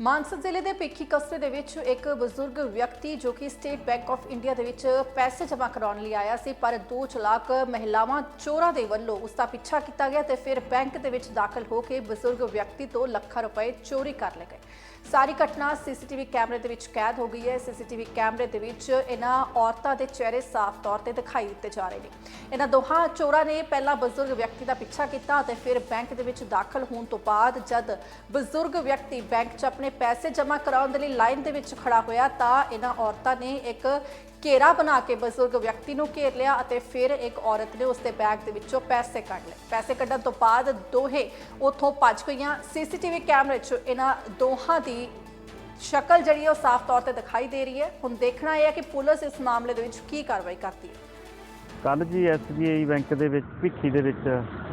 ਮਾਨਸਾ ਜ਼ਿਲ੍ਹੇ ਦੇ ਭਿੱਖੀ ਕਸਬੇ ਦੇ ਵਿੱਚ ਇੱਕ ਬਜ਼ੁਰਗ ਵਿਅਕਤੀ ਜੋ ਕਿ ਸਟੇਟ ਬੈਂਕ ਆਫ ਇੰਡੀਆ ਦੇ ਵਿੱਚ ਪੈਸੇ ਜਮ੍ਹਾਂ ਕਰਾਉਣ ਲਈ ਆਇਆ ਸੀ, ਪਰ ਦੋ ਚਲਾਕ ਮਹਿਲਾਵਾਂ ਚੋਰਾਂ ਦੇ ਵੱਲੋਂ ਉਸ ਦਾ ਪਿੱਛਾ ਕੀਤਾ ਗਿਆ ਤੇ ਫਿਰ ਬੈਂਕ ਦੇ ਵਿੱਚ ਦਾਖਲ ਹੋ ਕੇ ਬਜ਼ੁਰਗ ਵਿਅਕਤੀ ਤੋਂ ਲੱਖਾਂ ਰੁਪਏ ਚੋਰੀ ਕਰ ਲਏ ਗਏ। ਸਾਰੀ ਘਟਨਾ ਸੀਸੀਟੀਵੀ ਕੈਮਰੇ ਦੇ ਵਿੱਚ ਕੈਦ ਹੋ ਗਈ ਹੈ। ਸੀਸੀਟੀਵੀ ਕੈਮਰੇ ਦੇ ਵਿੱਚ ਇਹਨਾਂ ਔਰਤਾਂ ਦੇ ਚਿਹਰੇ ਸਾਫ਼ ਤੌਰ ਤੇ ਦਿਖਾਈ ਦਿੱਤੇ ਜਾ ਰਹੇ ਨੇ। ਇਹਨਾਂ ਦੋਹਾਂ ਚੋਰਾਂ ਨੇ ਪਹਿਲਾਂ ਬਜ਼ੁਰਗ ਵਿਅਕਤੀ ਦਾ ਪਿੱਛਾ ਕੀਤਾ ਤੇ ਫਿਰ ਬੈਂਕ ਦੇ ਵਿੱਚ ਦਾਖਲ ਹੋਣ ਤੋਂ ਬਾਅਦ ਜਦ ਬਜ਼ੁਰਗ ਵਿਅਕਤੀ ਬੈਂਕ 'ਚ ਆਪਣੇ ਪੈਸੇ ਜਮ੍ਹਾਂ ਕਰਾਉਣ ਦੇ ਲਈ ਲਾਈਨ ਦੇ ਵਿੱਚ ਖੜਾ ਹੋਇਆ ਤਾਂ ਇਹਨਾਂ ਔਰਤਾਂ ਨੇ ਇੱਕ ਘੇਰਾ ਬਣਾ ਕੇ ਬਜ਼ੁਰਗ ਵਿਅਕਤੀ ਨੂੰ ਘੇਰ ਲਿਆ ਅਤੇ ਫਿਰ ਇੱਕ ਔਰਤ ਨੇ ਉਸਦੇ ਬੈਗ ਦੇ ਵਿੱਚੋਂ ਪੈਸੇ ਕੱਢ ਲਏ। ਪੈਸੇ ਕੱਢਣ ਤੋਂ ਬਾਅਦ ਦੋਹੇ ਉੱਥੋਂ ਭੱਜ ਗਈਆਂ। ਸੀਸੀਟੀਵੀ ਕੈਮਰੇ 'ਚ ਇਹਨਾਂ ਦੋਹਾਂ ਦੀ ਸ਼ਕਲ ਜਿਹੜੀ ਉਹ ਸਾਫ਼ ਤੌਰ ਤੇ ਦਿਖਾਈ ਦੇ ਰਹੀ ਹੈ। ਹੁਣ ਦੇਖਣਾ ਇਹ ਹੈ ਕਿ ਪੁਲਿਸ ਇਸ ਮਾਮਲੇ ਦੇ ਵਿੱਚ ਕੀ ਕਾਰਵਾਈ ਕਰਦੀ ਹੈ। ਕੱਲ ਜੀ ਐਸਬੀਆਈ ਬੈਂਕ ਦੇ ਵਿੱਚ ਭਿੱਖੀ ਦੇ ਵਿੱਚ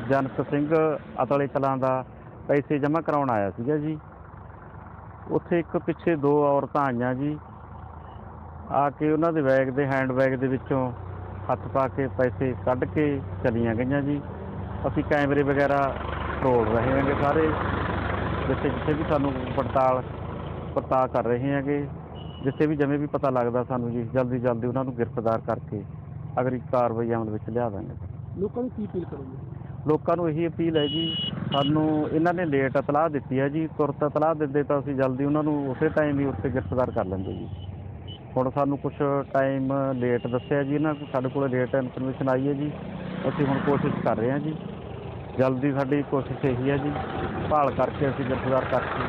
ਜਨਤ ਸਿੰਘ ਅਤਲੇ ਕਲਾਂ ਦਾ ਪੈਸੇ ਜਮ੍ਹਾਂ ਕਰਾਉਣ ਆਇਆ ਸੀਗਾ ਜੀ। ਉੱਥੇ ਇੱਕ ਪਿੱਛੇ ਦੋ ਔਰਤਾਂ ਆਈਆਂ ਜੀ। ਆ ਕੇ ਉਹਨਾਂ ਦੇ ਬੈਗ ਦੇ ਹੈਂਡ ਬੈਗ ਦੇ ਵਿੱਚੋਂ ਹੱਥ ਪਾ ਕੇ ਪੈਸੇ ਕੱਢ ਕੇ ਚਲੀਆਂ ਗਈਆਂ ਜੀ। ਅਸੀਂ ਕੈਮਰੇ ਵਗੈਰਾ ਤੋੜ ਰਹੇ ਹਾਂਗੇ ਸਾਰੇ ਜਿੱਥੇ ਜਿੱਥੇ ਵੀ ਸਾਨੂੰ ਪੜਤਾਲ ਪੜਤਾਲ ਕਰ ਰਹੇ ਹਾਂਗੇ ਜਿੱਥੇ ਵੀ ਜਿਵੇਂ ਵੀ ਪਤਾ ਲੱਗਦਾ ਸਾਨੂੰ ਜੀ ਜਲਦੀ ਜਲਦੀ ਉਹਨਾਂ ਨੂੰ ਗ੍ਰਿਫਤਾਰ ਕਰਕੇ ਅਗਲੀ ਕਾਰਵਾਈ ਅਮਲ ਵਿੱਚ ਲਿਆ ਦਾਂਗੇ। ਲੋਕਾਂ ਨੂੰ ਕੀ ਅਪੀਲ ਕਰੋਗੇ? ਲੋਕਾਂ ਨੂੰ ਇਹੀ ਅਪੀਲ ਹੈ ਜੀ ਸਾਨੂੰ ਇਹਨਾਂ ਨੇ ਲੇਟ ਇਤਲਾਹ ਦਿੱਤੀ ਹੈ ਜੀ, ਤੁਰਤ ਇਤਲਾਹ ਦਿੰਦੇ ਤਾਂ ਅਸੀਂ ਜਲਦੀ ਉਹਨਾਂ ਨੂੰ ਉਸੇ ਟਾਈਮ ਹੀ ਉੱਥੇ ਗ੍ਰਿਫਤਾਰ ਕਰ ਲੈਂਦੇ ਜੀ। ਹੁਣ ਸਾਨੂੰ ਕੁਝ ਟਾਈਮ ਲੇਟ ਦੱਸਿਆ ਜੀ ਇਹਨਾਂ ਸਾਡੇ ਕੋਲ ਲੇਟ ਇਨਫੋਰਮੇਸ਼ਨ ਆਈ ਹੈ ਜੀ। ਅਸੀਂ ਹੁਣ ਕੋਸ਼ਿਸ਼ ਕਰ ਰਹੇ ਹਾਂ ਜੀ। ਜਲਦੀ ਸਾਡੀ ਕੋਸ਼ਿਸ਼ ਇਹੀ ਹੈ ਜੀ। ਭਾਲ ਕਰਕੇ ਅਸੀਂ ਗ੍ਰਿਫਤਾਰ ਕਰਕੇ